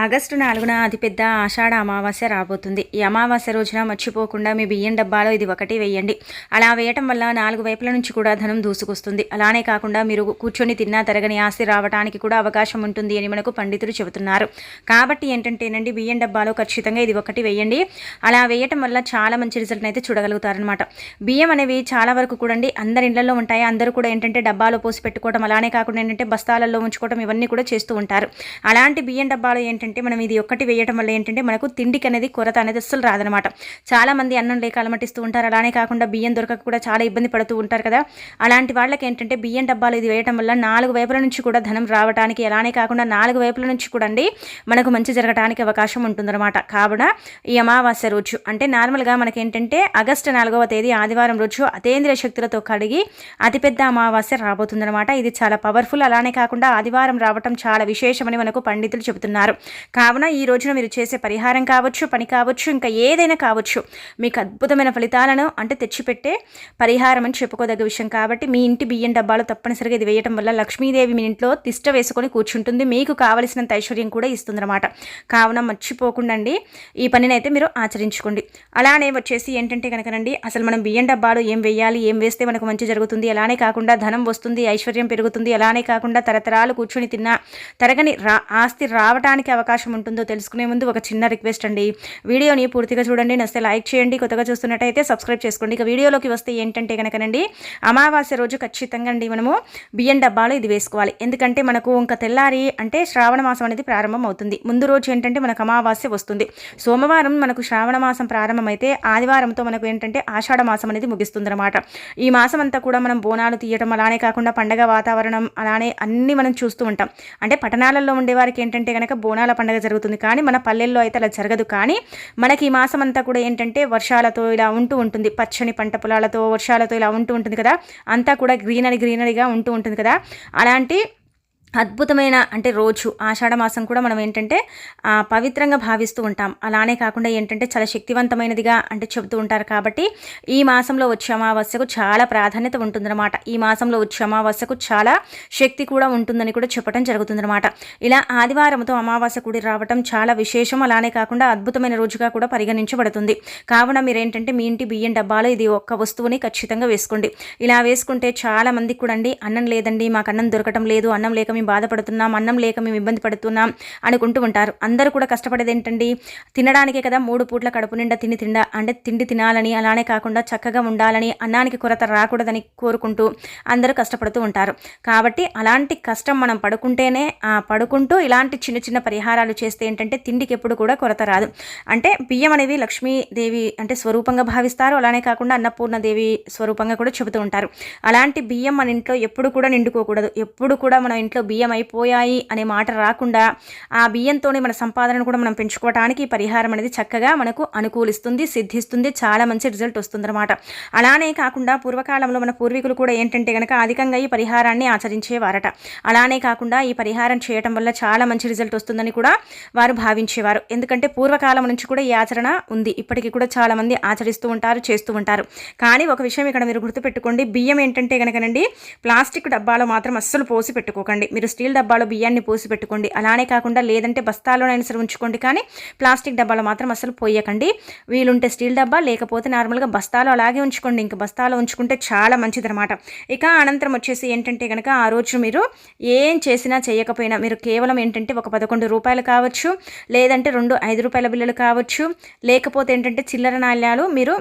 August నాలుగున అతిపెద్ద ఆషాఢ అమావాస్య రాబోతుంది. ఈ అమావాస్య రోజున మర్చిపోకుండా మీ బియ్యం డబ్బాలో ఇది ఒకటి వేయండి. అలా వేయటం వల్ల నాలుగు వైపుల నుంచి కూడా ధనం దూసుకొస్తుంది. అలానే కాకుండా మీరు కూర్చొని తిన్నా తరగని ఆస్తి రావడానికి కూడా అవకాశం ఉంటుంది అని మనకు పండితులు చెబుతున్నారు. కాబట్టి ఏంటంటేనండి బియ్యం డబ్బాలో ఖచ్చితంగా ఇది ఒకటి వేయండి. అలా వేయటం వల్ల చాలా మంచి రిజల్ట్ అయితే చూడగలుగుతారనమాట బియ్యం అనేవి చాలా వరకు కూడా అండి అందరి ఇళ్ళలో ఉంటాయి. అందరూ కూడా ఏంటంటే డబ్బాలో పోసి పెట్టుకోవడం అలానే కాకుండా ఏంటంటే బస్తాలలో ఉంచుకోవడం ఇవన్నీ కూడా చేస్తూ ఉంటారు. అలాంటి బియ్యం డబ్బాలో ఏంటంటే మనం ఇది ఒక్కటి వేయటం వల్ల ఏంటంటే మనకు తిండికి అనేది కొరత అనేది అస్సలు రాదనమాట చాలా మంది అన్నం లేక అలమటిస్తూ ఉంటారు. అలానే కాకుండా బియ్యం దొరకక కూడా చాలా ఇబ్బంది పడుతూ ఉంటారు కదా. అలాంటి వాళ్ళకి ఏంటంటే బియ్యం డబ్బాలు ఇది వేయటం వల్ల నాలుగు వైపుల నుంచి కూడా ధనం రావడానికి అలానే కాకుండా నాలుగు వైపుల నుంచి కూడా అండి మనకు మంచి జరగడానికి అవకాశం ఉంటుందన్నమాట. కావున ఈ అమావాస్య రోజు అంటే నార్మల్గా మనకి ఏంటంటే ఆగస్టు నాలుగవ తేదీ ఆదివారం రోజు అతేంద్రియ శక్తులతో కడిగి అతిపెద్ద అమావాస్య రాబోతుందన్నమాట. ఇది చాలా పవర్ఫుల్ అలానే కాకుండా ఆదివారం రావటం చాలా విశేషమని మనకు పండితులు చెబుతున్నారు. కావున ఈ రోజున మీరు చేసే పరిహారం కావచ్చు పని కావచ్చు ఇంకా ఏదైనా కావచ్చు మీకు అద్భుతమైన ఫలితాలను అంటే తెచ్చిపెట్టే పరిహారం అని చెప్పుకోదగ్గ విషయం. కాబట్టి మీ ఇంటి బియ్యం డబ్బాలు తప్పనిసరిగా ఇది వేయటం వల్ల లక్ష్మీదేవి మీ ఇంట్లో తిష్ట వేసుకొని కూర్చుంటుంది. మీకు కావలసినంత ఐశ్వర్యం కూడా ఇస్తుందన్నమాట. కావున మర్చిపోకుండా ఈ పనిని అయితే మీరు ఆచరించుకోండి. అలానే వచ్చేసి ఏంటంటే కనుకనండి అసలు మనం బియ్యం డబ్బాలు ఏం వేయాలి ఏం వేస్తే మనకు మంచి జరుగుతుంది అలానే కాకుండా ధనం వస్తుంది ఐశ్వర్యం పెరుగుతుంది అలానే కాకుండా తరతరాలు కూర్చొని తిన్నా తరగని రా ఆస్తి రావడానికి అవకాశం ఉంటుందో తెలుసుకునే ముందు ఒక చిన్న రిక్వెస్ట్ అండి. వీడియోని పూర్తిగా చూడండి నస్తే లైక్ చేయండి కొత్తగా చూస్తున్నట్టయితే సబ్స్క్రైబ్ చేసుకోండి. ఇక వీడియోలోకి వస్తే ఏంటంటే కనుకనండి అమావాస్య రోజు ఖచ్చితంగా అండి మనము బియ్యం డబ్బాలు ఇది వేసుకోవాలి. ఎందుకంటే మనకు ఇంకా తెల్లారి అంటే శ్రావణ మాసం అనేది ప్రారంభం అవుతుంది. ముందు రోజు ఏంటంటే మనకు అమావాస్య వస్తుంది. సోమవారం మనకు శ్రావణ మాసం ప్రారంభమైతే ఆదివారంతో మనకు ఏంటంటే ఆషాఢ మాసం అనేది ముగిస్తుందన్నమాట. ఈ మాసం అంతా కూడా మనం బోనాలు తీయటం అలానే కాకుండా పండగ వాతావరణం అలానే అన్ని మనం చూస్తూ ఉంటాం. అంటే పట్టణాలలో ఉండే వారికి ఏంటంటే కనుక బోనాలు పండగ జరుగుతుంది. కానీ మన పల్లెల్లో అయితే అలా జరగదు. కానీ మనకి ఈ మాసం అంతా కూడా ఏంటంటే వర్షాలతో ఇలా ఉంటూ ఉంటుంది. పచ్చని పంట పొలాలతో వర్షాలతో ఇలా ఉంటూ ఉంటుంది కదా. అంతా కూడా గ్రీనరీ గ్రీనరీగా ఉంటూ ఉంటుంది కదా. అలాంటి అద్భుతమైన అంటే రోజు ఆషాఢ మాసం కూడా మనం ఏంటంటే పవిత్రంగా భావిస్తూ ఉంటాం. అలానే కాకుండా ఏంటంటే చాలా శక్తివంతమైనదిగా అంటే చెబుతూ ఉంటారు కాబట్టి ఈ మాసంలో వచ్చే అమావాస్యకు చాలా ప్రాధాన్యత ఉంటుందన్నమాట. ఈ మాసంలో వచ్చే అమావాస్యకు చాలా శక్తి కూడా ఉంటుందని కూడా చెప్పడం జరుగుతుందన్నమాట. ఇలా ఆదివారంతో అమావాస్య కూడి రావటం చాలా విశేషం. అలానే కాకుండా అద్భుతమైన రోజుగా కూడా పరిగణించబడుతుంది. కావున మీరు ఏంటంటే మీ ఇంటి బియ్యం డబ్బాలో ఇది ఒక్క వస్తువుని ఖచ్చితంగా వేసుకోండి. ఇలా వేసుకుంటే చాలా మందికి కూడా అండి అన్నం లేదండి మాకు అన్నం దొరకటం లేదు అన్నం లేక మేము బాధపడుతున్నాం అన్నం లేక మేము ఇబ్బంది పడుతున్నాం అనుకుంటూ ఉంటారు. అందరూ కూడా కష్టపడేది ఏంటండి తినడానికే కదా మూడు పూట్ల కడుపు నిండా తిని తిండా అంటే తిండి తినాలని అలానే కాకుండా చక్కగా ఉండాలని అన్నానికి కొరత రాకూడదని కోరుకుంటూ అందరూ కష్టపడుతూ ఉంటారు. కాబట్టి అలాంటి కష్టం మనం పడుకుంటేనే ఆ పడుకుంటూ ఇలాంటి చిన్న చిన్న పరిహారాలు చేస్తే ఏంటంటే తిండికి ఎప్పుడు కూడా కొరత రాదు. అంటే బియ్యం అనేది లక్ష్మీదేవి అంటే స్వరూపంగా భావిస్తారు. అలానే కాకుండా అన్నపూర్ణదేవి స్వరూపంగా కూడా చెబుతూ ఉంటారు. అలాంటి బియ్యం మన ఇంట్లో ఎప్పుడు కూడా నిండుకోకూడదు. ఎప్పుడు కూడా మన ఇంట్లో బియ్యం అయిపోయాయి అనే మాట రాకుండా ఆ బియ్యంతోనే మన సంపాదనను కూడా మనం పెంచుకోవడానికి పరిహారం అనేది చక్కగా మనకు అనుకూలిస్తుంది సిద్ధిస్తుంది చాలా మంచి రిజల్ట్ వస్తుందన్నమాట. అలానే కాకుండా పూర్వకాలంలో మన పూర్వీకులు కూడా ఏంటంటే కనుక అధికంగా ఈ పరిహారాన్ని ఆచరించేవారట. అలానే కాకుండా ఈ పరిహారం చేయటం వల్ల చాలా మంచి రిజల్ట్ వస్తుందని కూడా వారు భావించేవారు. ఎందుకంటే పూర్వకాలం నుంచి కూడా ఈ ఆచరణ ఉంది. ఇప్పటికీ కూడా చాలా మంది ఆచరిస్తూ ఉంటారు చేస్తూ ఉంటారు. కానీ ఒక విషయం ఇక్కడ మీరు గుర్తుపెట్టుకోండి. బియ్యం ఏంటంటే కనుకనండి ప్లాస్టిక్ డబ్బాలో మాత్రం అస్సలు పోసి పెట్టుకోకండి. మీరు స్టీల్ డబ్బాలో బియ్యాన్ని పోసి పెట్టుకోండి అలానే కాకుండా లేదంటే బస్తాలోనైనా సరే ఉంచుకోండి. కానీ ప్లాస్టిక్ డబ్బాలో మాత్రం అసలు పోయకండి. వీలుంటే స్టీల్ డబ్బా లేకపోతే నార్మల్గా బస్తాలో అలాగే ఉంచుకోండి. ఇంకా బస్తాలో ఉంచుకుంటే చాలా మంచిదనమాట ఇక అనంతరం వచ్చేసి ఏంటంటే కనుక ఆ రోజు మీరు ఏం చేసినా చేయకపోయినా మీరు కేవలం ఏంటంటే ఒక పదకొండు రూపాయలు కావచ్చు లేదంటే రెండు ఐదు రూపాయల బిల్లులు కావచ్చు లేకపోతే ఏంటంటే చిల్లర నాణ్యాలు మీరు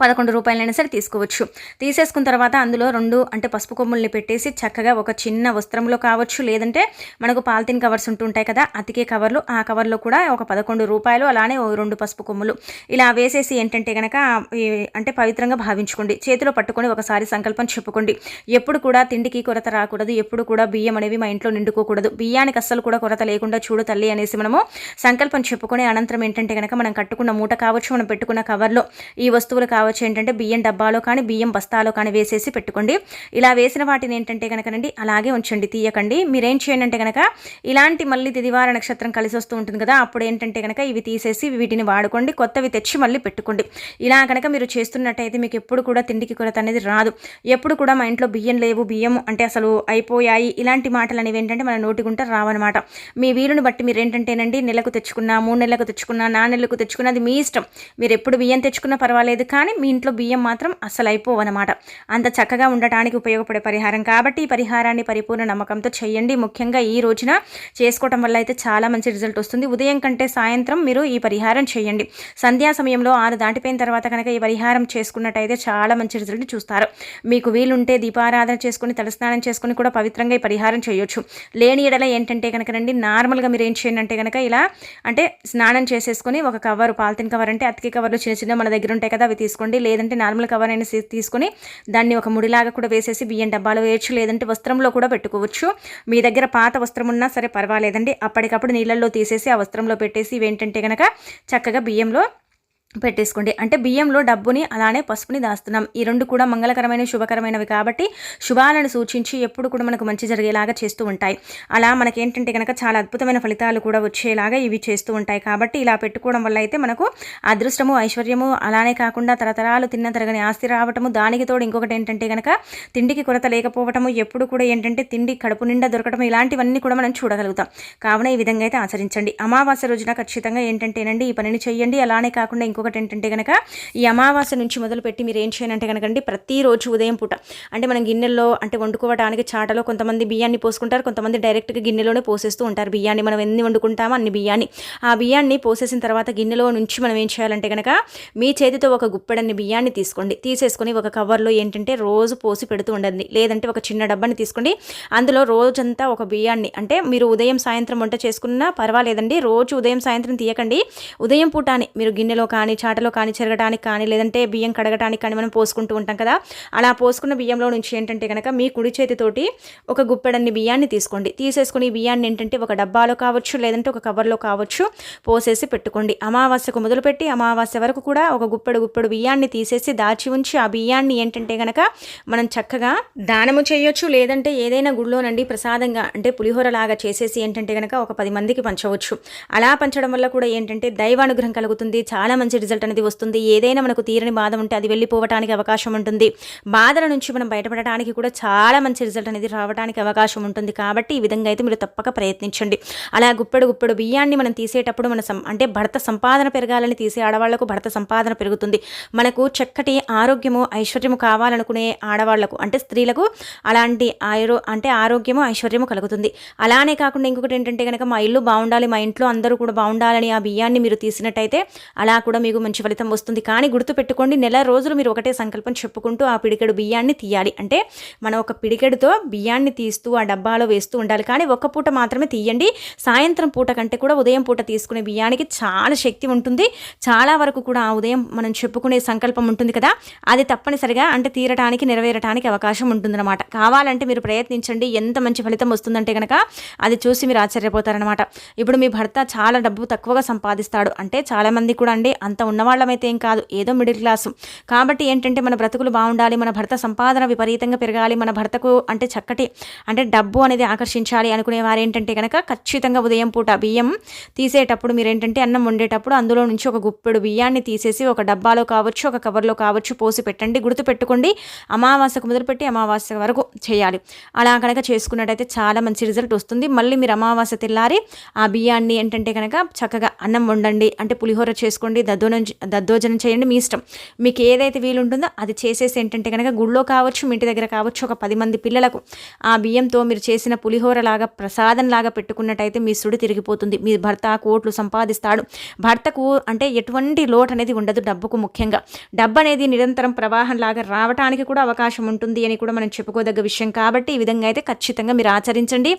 పదకొండు రూపాయలైనా సరే తీసుకోవచ్చు. తీసేసుకున్న తర్వాత అందులో రెండు అంటే పసుపు కొమ్ముల్ని పెట్టేసి చక్కగా ఒక చిన్న వస్త్రంలో కావచ్చు లేదంటే మనకు పాలిథిన్ కవర్స్ ఉంటుంటాయి కదా అతికే కవర్లు ఆ కవర్లో కూడా ఒక పదకొండు రూపాయలు అలానే రెండు పసుపు కొమ్ములు. ఇలా వేసేసి ఏంటంటే కనుక అంటే పవిత్రంగా భావించుకోండి. చేతిలో పట్టుకొని ఒకసారి సంకల్పం చెప్పుకోండి. ఎప్పుడు కూడా తిండికి కొరత రాకూడదు ఎప్పుడు కూడా బియ్యం అనేవి మా ఇంట్లో నిండుకోకూడదు. బియ్యానికి అస్సలు కూడా కొరత లేకుండా చూడు తల్లి అనేసి మనము సంకల్పం చెప్పుకొని అనంతరం ఏంటంటే కనుక మనం కట్టుకున్న మూట కావచ్చు మనం పెట్టుకున్న కవర్లో ఈ వస్తువులు కావచ్చు కావచ్చు ఏంటంటే బియ్యం డబ్బాలో కానీ బియ్యం బస్తాలో కానీ వేసేసి పెట్టుకోండి. ఇలా వేసిన వాటిని ఏంటంటే కనుకనండి అలాగే ఉంచండి తీయకండి. మీరేం చేయండి అంటే కనుక ఇలాంటి మళ్ళీ తిదివార నక్షత్రం కలిసి వస్తూ ఉంటుంది కదా అప్పుడు ఏంటంటే కనుక ఇవి తీసేసి వీటిని వాడుకోండి కొత్తవి తెచ్చి మళ్ళీ పెట్టుకోండి. ఇలా కనుక మీరు చేస్తున్నట్టయితే మీకు ఎప్పుడు కూడా తిండికి కొరత అనేది రాదు. ఎప్పుడు కూడా మా ఇంట్లో బియ్యం లేవు బియ్యం అంటే అసలు అయిపోయాయి. ఇలాంటి మాటలు అనేవి ఏంటంటే మన నోటిగుంట రావన్నమాట. మీ వీలుని బట్టి మీరు ఏంటంటేనండి నెలకు తెచ్చుకున్నా మూడు నెలలకు తెచ్చుకున్నా నాలుగు నెలలకు తెచ్చుకున్నది మీ ఇష్టం. మీరు ఎప్పుడు బియ్యం తెచ్చుకున్నా పర్వాలేదు కానీ మీ ఇంట్లో బియ్యం మాత్రం అస్సలు అయిపోవన్నమాట. అంత చక్కగా ఉండటానికి ఉపయోగపడే పరిహారం. కాబట్టి ఈ పరిహారాన్ని పరిపూర్ణ నమ్మకంతో చేయండి. ముఖ్యంగా ఈ రోజున చేసుకోవటం వల్ల అయితే చాలా మంచి రిజల్ట్ వస్తుంది. ఉదయం కంటే సాయంత్రం మీరు ఈ పరిహారం చేయండి. సంధ్యా సమయంలో ఆరు దాటిపోయిన తర్వాత కనుక ఈ పరిహారం చేసుకున్నట్టయితే చాలా మంచి రిజల్ట్ చూస్తారు. మీకు వీలుంటే దీపారాధన చేసుకుని తలస్నానం చేసుకుని కూడా పవిత్రంగా ఈ పరిహారం చేయొచ్చు. లేని ఎడల ఏంటంటే కనుక రండి నార్మల్గా మీరు ఏం చేయండి అంటే కనుక ఇలా అంటే స్నానం చేసేసుకొని ఒక కవర్ పాలిథిన్ కవర్ అంటే అతికి కవర్లు చిన్న చిన్న మన దగ్గర ఉంటాయి కదా అవి తీసుకోండి. లేదంటే నార్మల్ కవర్ అయినా తీసుకొని దాన్ని ఒక ముడిలాగా కూడా వేసేసి బియ్యం డబ్బాలో వేయచ్చు. లేదంటే వస్త్రంలో కూడా పెట్టుకోవచ్చు. మీ దగ్గర పాత వస్త్రం ఉన్నా సరే పర్వాలేదండి. అప్పటికప్పుడు నీళ్ళల్లో తీసేసి ఆ వస్త్రంలో పెట్టేసి ఇవేంటంటే కనుక చక్కగా బియ్యంలో పెట్టేసుకోండి. అంటే బియ్యంలో డబ్బుని అలానే పసుపుని దాస్తున్నాం. ఈ రెండు కూడా మంగళకరమైన శుభకరమైనవి కాబట్టి శుభాలను సూచించి ఎప్పుడు కూడా మనకు మంచి జరిగేలాగా చేస్తూ ఉంటాయి. అలా మనకేంటంటే కనుక చాలా అద్భుతమైన ఫలితాలు కూడా వచ్చేలాగా ఇవి చేస్తూ ఉంటాయి కాబట్టి ఇలా పెట్టుకోవడం వల్ల అయితే మనకు అదృష్టము ఐశ్వర్యము అలానే కాకుండా తరతరాలు తిన్న తరగని ఆస్తి రావటము దానికి తోడు ఇంకొకటి ఏంటంటే కనుక తిండికి కొరత లేకపోవటము ఎప్పుడు కూడా ఏంటంటే తిండి కడుపు నిండా దొరకటం ఇలాంటివన్నీ కూడా మనం చూడగలుగుతాం. కావున ఈ విధంగా అయితే ఆచరించండి. అమావాస్య రోజున ఖచ్చితంగా ఏంటంటేనండి ఈ పనిని చేయండి అలానే కాకుండా ఇంకొకటి ఏంటంటే కనుక ఈ అమావాస్య నుంచి మొదలుపెట్టి మీరు ఏం చేయాలంటే కనుకండి ప్రతిరోజు ఉదయం పూట అంటే మనం గిన్నెల్లో అంటే వండుకోవడానికి చాటలో కొంతమంది బియ్యాన్ని పోసుకుంటారు కొంతమంది డైరెక్ట్గా గిన్నెలోనే పోసేస్తూ ఉంటారు. బియ్యాన్ని మనం ఎన్ని వండుకుంటామో అన్ని బియ్యాన్ని. ఆ బియ్యాన్ని పోసేసిన తర్వాత గిన్నెలో నుంచి మనం ఏం చేయాలంటే కనుక మీ చేతితో ఒక గుప్పెడన్ని బియ్యాన్ని తీసుకోండి. తీసేసుకొని ఒక కవర్లో ఏంటంటే రోజు పోసి పెడుతూ ఉండండి. లేదంటే ఒక చిన్న డబ్బాని తీసుకోండి. అందులో రోజంతా ఒక బియ్యాన్ని అంటే మీరు ఉదయం సాయంత్రం వంట చేసుకున్నా పర్వాలేదండి. రోజు ఉదయం సాయంత్రం తీయకండి. ఉదయం పూటాని మీరు గిన్నెలో కానీ చాటలో కానీ చెరగడానికి కానీ లేదంటే బియ్యం కడగడానికి కానీ మనం పోసుకుంటూ ఉంటాం కదా. అలా పోసుకున్న బియ్యంలో నుంచి ఏంటంటే కనుక మీ కుడి చేతితోటి ఒక గుప్పెడన్ని బియ్యాన్ని తీసుకోండి. తీసేసుకుని బియ్యాన్ని ఏంటంటే ఒక డబ్బాలో కావచ్చు లేదంటే ఒక కవర్లో కావచ్చు పోసేసి పెట్టుకోండి. అమావాస్యకు మొదలుపెట్టి అమావాస్య వరకు కూడా ఒక గుప్పెడు గుప్పెడు బియ్యాన్ని తీసేసి దాచి ఉంచి ఆ బియ్యాన్ని ఏంటంటే కనుక మనం చక్కగా దానము చేయొచ్చు లేదంటే ఏదైనా గుడిలోనండి ప్రసాదంగా అంటే పులిహోర లాగా చేసేసి ఏంటంటే కనుక ఒక పది మందికి పంచవచ్చు. అలా పంచడం వల్ల కూడా ఏంటంటే దైవానుగ్రహం కలుగుతుంది. చాలా మంచి రిజల్ట్ అనేది వస్తుంది. ఏదైనా మనకు తీరని బాధ ఉంటే అది వెళ్ళిపోవటానికి అవకాశం ఉంటుంది. బాధల నుంచి మనం బయటపడటానికి కూడా చాలా మంచి రిజల్ట్ అనేది రావడానికి అవకాశం ఉంటుంది. కాబట్టి ఈ విధంగా అయితే మీరు తప్పక ప్రయత్నించండి. అలా గుప్పెడు గుప్పెడు బియ్యాన్ని మనం తీసేటప్పుడు మన సం అంటే భర్త సంపాదన పెరగాలని తీసే ఆడవాళ్ళకు భర్త సంపాదన పెరుగుతుంది. మనకు చక్కటి ఆరోగ్యము ఐశ్వర్యము కావాలనుకునే ఆడవాళ్ళకు అంటే స్త్రీలకు అలాంటి ఆయురో అంటే ఆరోగ్యము ఐశ్వర్యము కలుగుతుంది. అలానే కాకుండా ఇంకొకటి ఏంటంటే కనుక మా ఇల్లు బాగుండాలి మా ఇంట్లో అందరూ కూడా బాగుండాలని ఆ బియ్యాన్ని మీరు తీసినట్టయితే అలా కూడా మీకు మంచి ఫలితం వస్తుంది. కానీ గుర్తుపెట్టుకోండి నెల రోజులు మీరు ఒకటే సంకల్పం చెప్పుకుంటూ ఆ పిడికెడు బియ్యాన్ని తీయాలి. అంటే మనం ఒక పిడికెడుతో బియ్యాన్ని తీస్తూ ఆ డబ్బాలో వేస్తూ ఉండాలి. కానీ ఒక్క పూట మాత్రమే తీయండి. సాయంత్రం పూట కంటే కూడా ఉదయం పూట తీసుకునే బియ్యానికి చాలా శక్తి ఉంటుంది. చాలా వరకు కూడా ఆ ఉదయం మనం చెప్పుకునే సంకల్పం ఉంటుంది కదా. అది తప్పనిసరిగా అంటే తీరటానికి నెరవేరటానికి అవకాశం ఉంటుందన్నమాట. కావాలంటే మీరు ప్రయత్నించండి. ఎంత మంచి ఫలితం వస్తుందంటే కనుక అది చూసి మీరు ఆశ్చర్యపోతారనమాట ఇప్పుడు మీ భర్త చాలా డబ్బు తక్కువగా సంపాదిస్తాడు. అంటే చాలామంది కూడా అండి అంత అంత ఉన్నవాళ్ళమైతే ఏం కాదు ఏదో మిడిల్ క్లాసు. కాబట్టి ఏంటంటే మన బ్రతుకులు బాగుండాలి మన భర్త సంపాదన విపరీతంగా పెరగాలి మన భర్తకు అంటే చక్కటి అంటే డబ్బు అనేది ఆకర్షించాలి అనుకునే వారు ఏంటంటే కనుక ఖచ్చితంగా ఉదయం పూట బియ్యం తీసేటప్పుడు మీరు ఏంటంటే అన్నం వండేటప్పుడు అందులో నుంచి ఒక గుప్పెడు బియ్యాన్ని తీసేసి ఒక డబ్బాలో కావచ్చు ఒక కవర్లో కావచ్చు పోసి పెట్టండి గుర్తుపెట్టుకోండి. అమావాస్యకు మొదలుపెట్టి అమావాస్య వరకు చేయాలి. అలా కనుక చేసుకున్నట్టయితే చాలా మంచి రిజల్ట్ వస్తుంది. మళ్ళీ మీరు అమావాస్య తెల్లారి ఆ బియ్యాన్ని ఏంటంటే కనుక చక్కగా అన్నం వండండి అంటే పులిహోర చేసుకోండి దద్దు దద్దోనం దద్దోజనం చేయండి మీ ఇష్టం. మీకు ఏదైతే వీలుంటుందో అది చేసేసి ఏంటంటే కనుక గుళ్ళో కావచ్చు మీ ఇంటి దగ్గర కావచ్చు ఒక పది మంది పిల్లలకు ఆ బియ్యంతో మీరు చేసిన పులిహోర లాగా ప్రసాదం లాగా పెట్టుకున్నట్టయితే మీ సుడి తిరిగిపోతుంది. మీ భర్త కోట్లు సంపాదిస్తాడు. భర్తకు అంటే ఎటువంటి లోటు అనేది ఉండదు డబ్బుకు ముఖ్యంగా. డబ్బు అనేది నిరంతరం ప్రవాహం లాగా రావడానికి కూడా అవకాశం ఉంటుంది అని కూడా మనం చెప్పుకోదగ్గ విషయం కాబట్టి ఈ విధంగా అయితే ఖచ్చితంగా మీరు ఆచరించండి.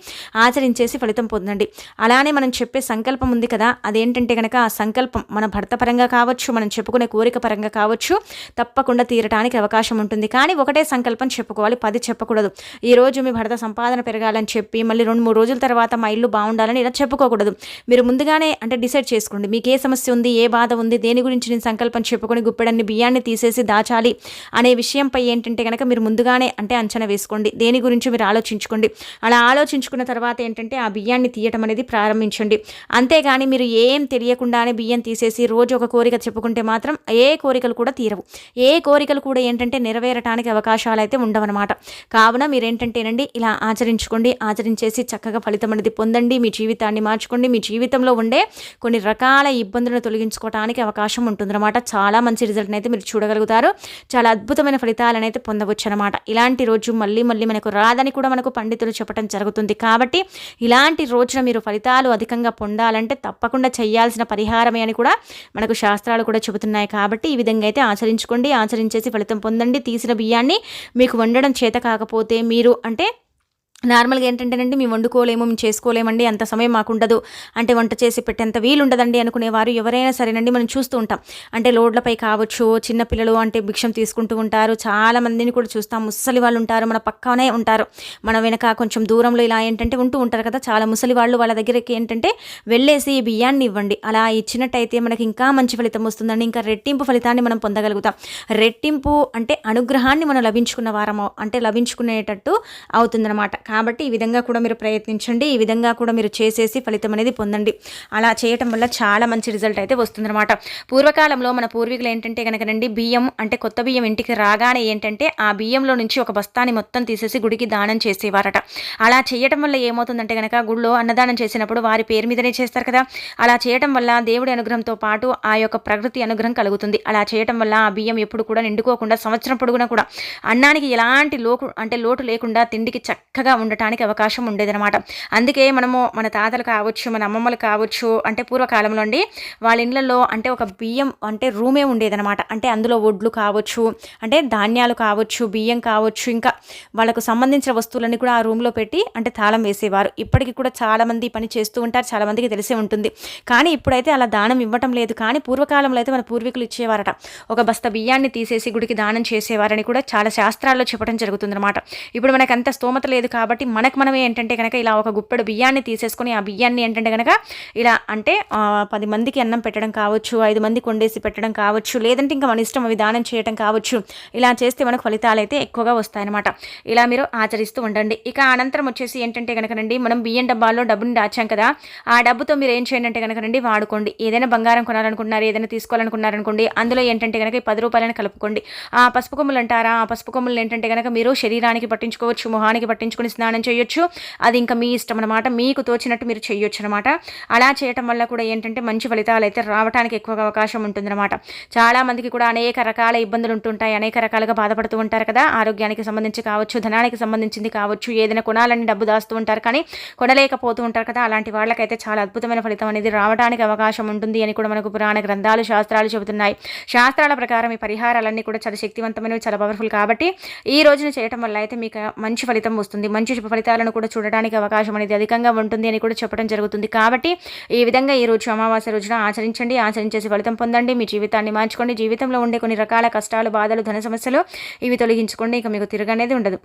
ఆచరించేసి ఫలితం పొందండి. అలానే మనం చెప్పే సంకల్పం ఉంది కదా అదేంటంటే కనుక ఆ సంకల్పం మన భర్త పరంగా కావచ్చు మనం చెప్పుకునే కోరిక పరంగా కావచ్చు తప్పకుండా తీరటానికి అవకాశం ఉంటుంది. కానీ ఒకటే సంకల్పం చెప్పుకోవాలి పది చెప్పకూడదు. ఈ రోజు మీ భర్త సంపాదన పెరగాలని చెప్పి మళ్ళీ రెండు మూడు రోజుల తర్వాత మా ఇల్లు బాగుండాలని ఇలా చెప్పుకోకూడదు. మీరు ముందుగానే అంటే డిసైడ్ చేసుకోండి మీకు ఏ సమస్య ఉంది ఏ బాధ ఉంది దేని గురించి నేను సంకల్పం చెప్పుకొని గుప్పెడన్ని బియ్యాన్ని తీసేసి దాచాలి అనే విషయంపై ఏంటంటే కనుక మీరు ముందుగానే అంటే అంచనా వేసుకోండి. దేని గురించి మీరు ఆలోచించుకోండి. అలా ఆలోచించుకున్న తర్వాత ఏంటంటే ఆ బియ్యాన్ని తీయటం అనేది ప్రారంభించండి. అంతేగాని మీరు ఏం తెలియకుండానే బియ్యం తీసేసి రోజు ఒక కోరిక చెప్పుకుంటే మాత్రం ఏ కోరికలు కూడా తీరవు. ఏ కోరికలు కూడా ఏంటంటే నెరవేరటానికి అవకాశాలు అయితే ఉండవన్నమాట. కావున మీరేంటంటేనండి ఇలా ఆచరించుకోండి ఆచరించేసి చక్కగా ఫలితం అనేది పొందండి మీ జీవితాన్ని మార్చుకోండి మీ జీవితంలో ఉండే కొన్ని రకాల ఇబ్బందులను తొలగించుకోవడానికి అవకాశం ఉంటుందన్నమాట. చాలా మంచి రిజల్ట్ని అయితే మీరు చూడగలుగుతారు. చాలా అద్భుతమైన ఫలితాలను అయితే పొందవచ్చు అనమాట ఇలాంటి రోజు మళ్ళీ మళ్ళీ మనకు రాదని కూడా మనకు పండితులు చెప్పడం జరుగుతుంది. కాబట్టి ఇలాంటి రోజున మీరు ఫలితాలు అధికంగా పొందాలంటే తప్పకుండా చేయాల్సిన పరిహారమే అని కూడా మనకు శాస్త్రాలు కూడా చెబుతున్నాయి కాబట్టి ఈ విధంగా అయితే ఆచరించుకోండి ఆచరించేసి ఫలితం పొందండి. తీసిన బియ్యాన్ని మీకు వండడం చేత కాకపోతే మీరు అంటే నార్మల్గా ఏంటంటేనండి మేము వండుకోలేము మేము చేసుకోలేమండి అంత సమయం మాకు ఉండదు అంటే వంట చేసి పెట్టేంత వీలు ఉండదండి అనుకునేవారు. ఎవరైనా సరేనండి మనం చూస్తూ ఉంటాం. అంటే లోడ్లపై కావచ్చు చిన్నపిల్లలు అంటే భిక్షం తీసుకుంటూ ఉంటారు. చాలా మందిని కూడా చూస్తాం. ముసలి వాళ్ళు ఉంటారు మన పక్కనే ఉంటారు. మన వెనక కొంచెం దూరంలో ఇలా ఏంటంటే ఉంటూ ఉంటారు కదా. చాలా ముసలి వాళ్ళు వాళ్ళ దగ్గరికి ఏంటంటే వెళ్ళేసి ఈ బియ్యాన్ని ఇవ్వండి. అలా ఇచ్చినట్టయితే మనకి ఇంకా మంచి ఫలితం వస్తుందండి. ఇంకా రెట్టింపు ఫలితాన్ని మనం పొందగలుగుతాం. రెట్టింపు అంటే అనుగ్రహాన్ని మనం లభించుకున్న వారము అంటే లభించుకునేటట్టు అవుతుందన్నమాట. కాబట్టి ఈ విధంగా కూడా మీరు ప్రయత్నించండి. ఈ విధంగా కూడా మీరు చేసేసి ఫలితం అనేది పొందండి. అలా చేయటం వల్ల చాలా మంచి రిజల్ట్ అయితే వస్తుందన్నమాట. పూర్వకాలంలో మన పూర్వీకులు ఏంటంటే కనుకనండి బియ్యం అంటే కొత్త బియ్యం ఇంటికి రాగానే ఏంటంటే ఆ బియ్యంలో నుంచి ఒక బస్తాని మొత్తం తీసేసి గుడికి దానం చేసేవారట. అలా చేయటం వల్ల ఏమవుతుందంటే కనుక గుడిలో అన్నదానం చేసినప్పుడు వారి పేరు మీదనే చేస్తారు కదా. అలా చేయటం వల్ల దేవుడి అనుగ్రహంతో పాటు ఆ యొక్క ప్రకృతి అనుగ్రహం కలుగుతుంది. అలా చేయటం వల్ల ఆ బియ్యం ఎప్పుడు కూడా నిండుకోకుండా సంవత్సరం పొడుగునా కూడా అన్నానికి ఎలాంటి లోటు అంటే లోటు లేకుండా తిండికి చక్కగా ఉండటానికి అవకాశం ఉండేదన్నమాట. అందుకే మనము మన తాతలు కావచ్చు మన అమ్మమ్మలు కావచ్చు అంటే పూర్వకాలంలో అండి వాళ్ళ ఇళ్ళల్లో అంటే ఒక బియ్యం అంటే రూమే ఉండేదన్నమాట. అంటే అందులో ఒడ్లు కావచ్చు అంటే ధాన్యాలు కావచ్చు బియ్యం కావచ్చు ఇంకా వాళ్ళకు సంబంధించిన వస్తువులన్నీ కూడా ఆ రూమ్లో పెట్టి అంటే తాళం వేసేవారు. ఇప్పటికి కూడా చాలామంది పని చేస్తూ ఉంటారు చాలామందికి తెలిసే ఉంటుంది. కానీ ఇప్పుడైతే అలా దానం ఇవ్వటం లేదు. కానీ పూర్వకాలంలో అయితే మన పూర్వీకులు ఇచ్చేవారట. ఒక బస్త బియ్యాన్ని తీసేసి గుడికి దానం చేసేవారని కూడా చాలా శాస్త్రాల్లో చెప్పడం జరుగుతుందన్నమాట. ఇప్పుడు మనకు అంత స్తోమత లేదు కాబట్టి కాబట్టి మనకు మనం ఏంటంటే కనుక ఇలా ఒక గుప్పెడు బియ్యాన్ని తీసేసుకొని ఆ బియ్యాన్ని ఏంటంటే కనుక ఇలా అంటే పది మందికి అన్నం పెట్టడం కావచ్చు ఐదు మందికి కొండేసి పెట్టడం కావచ్చు లేదంటే ఇంకా మన ఇష్టం అవి దానం చేయడం కావచ్చు ఇలా చేస్తే మనకు ఫలితాలు అయితే ఎక్కువగా వస్తాయన్నమాట. ఇలా మీరు ఆచరిస్తూ ఉండండి. ఇక అనంతరం వచ్చేసి ఏంటంటే కనుకనండి మనం బియ్యం డబ్బాల్లో డబ్బుని దాచాం కదా ఆ డబ్బుతో మీరు ఏం చేయండి అంటే కనుకనండి వాడుకోండి. ఏదైనా బంగారం కొనాలనుకున్నారు ఏదైనా తీసుకోవాలనుకున్నారనుకోండి అందులో ఏంటంటే కనుక పది రూపాయలను కలుపుకోండి. ఆ పసుపు కొమ్ములు అంటారా? ఆ పసుపు కొమ్ములు ఏంటంటే కనుక మీరు శరీరానికి పట్టించుకోవచ్చు మొహానికి పట్టించుకుని స్నానం చేయొచ్చు. అది ఇంకా మీ ఇష్టం అనమాట మీకు తోచినట్టు మీరు చేయొచ్చు అనమాట అలా చేయటం వల్ల కూడా ఏంటంటే మంచి ఫలితాలు అయితే రావడానికి ఎక్కువగా అవకాశం ఉంటుందన్నమాట. చాలామందికి కూడా అనేక రకాల ఇబ్బందులు ఉంటుంటాయి. అనేక రకాలుగా బాధపడుతూ ఉంటారు కదా. ఆరోగ్యానికి సంబంధించి కావచ్చు ధనానికి సంబంధించింది కావచ్చు ఏదైనా కొనాలని డబ్బు దాస్తూ ఉంటారు కానీ కొనలేకపోతూ ఉంటారు కదా. అలాంటి వాళ్ళకైతే చాలా అద్భుతమైన ఫలితం అనేది రావడానికి అవకాశం ఉంటుంది అని కూడా మనకు పురాణ గ్రంథాలు శాస్త్రాలు చెబుతున్నాయి. శాస్త్రాల ప్రకారం ఈ పరిహారాలన్నీ కూడా చాలా శక్తివంతమైనవి చాలా పవర్ఫుల్ కాబట్టి ఈ రోజున చేయటం వల్ల అయితే మీకు మంచి ఫలితం వస్తుంది. మంచి ఫలితాలను కూడా చూడడానికి అవకాశం అనేది అధికంగా ఉంటుంది అని కూడా చెప్పడం జరుగుతుంది. కాబట్టి ఈ విధంగా ఈ రోజు అమావాస్య రోజున ఆచరించండి ఆచరించేసి ఫలితం పొందండి. మీ జీవితాన్ని మార్చుకోండి. జీవితంలో ఉండే కొన్ని రకాల కష్టాలు బాధలు ధన సమస్యలు ఇవి తొలగించుకోండి. ఇక మీకు తిరగనేది ఉండదు.